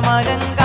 മരങ്ങൾ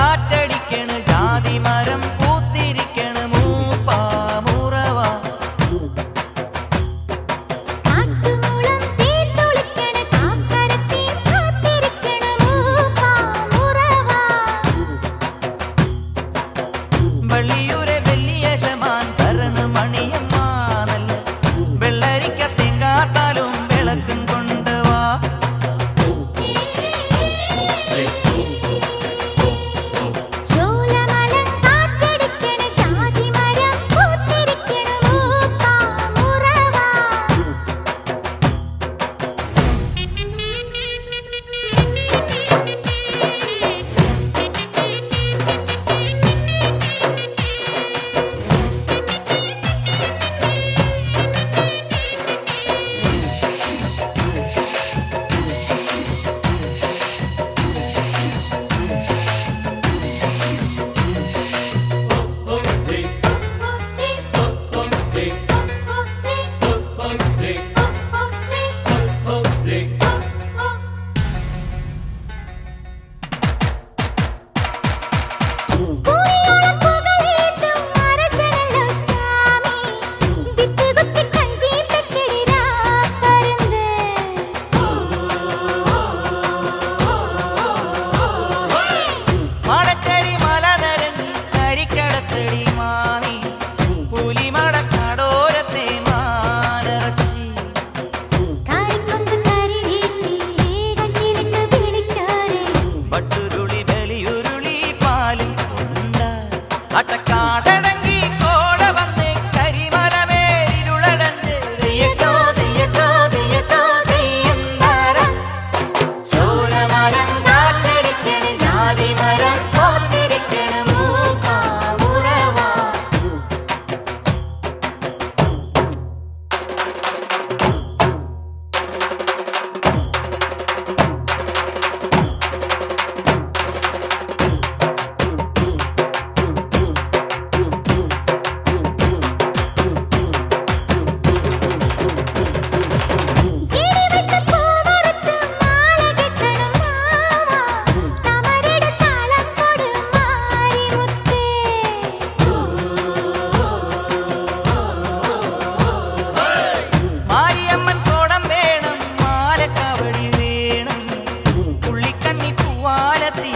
അട്ടക്കാടണങ്കി കോട വന്ന് കരിമരമേരുളടണ്ട് ചോരമരം കാറ്റടിക്കണി ജാതി മരം കാലത്തിൽ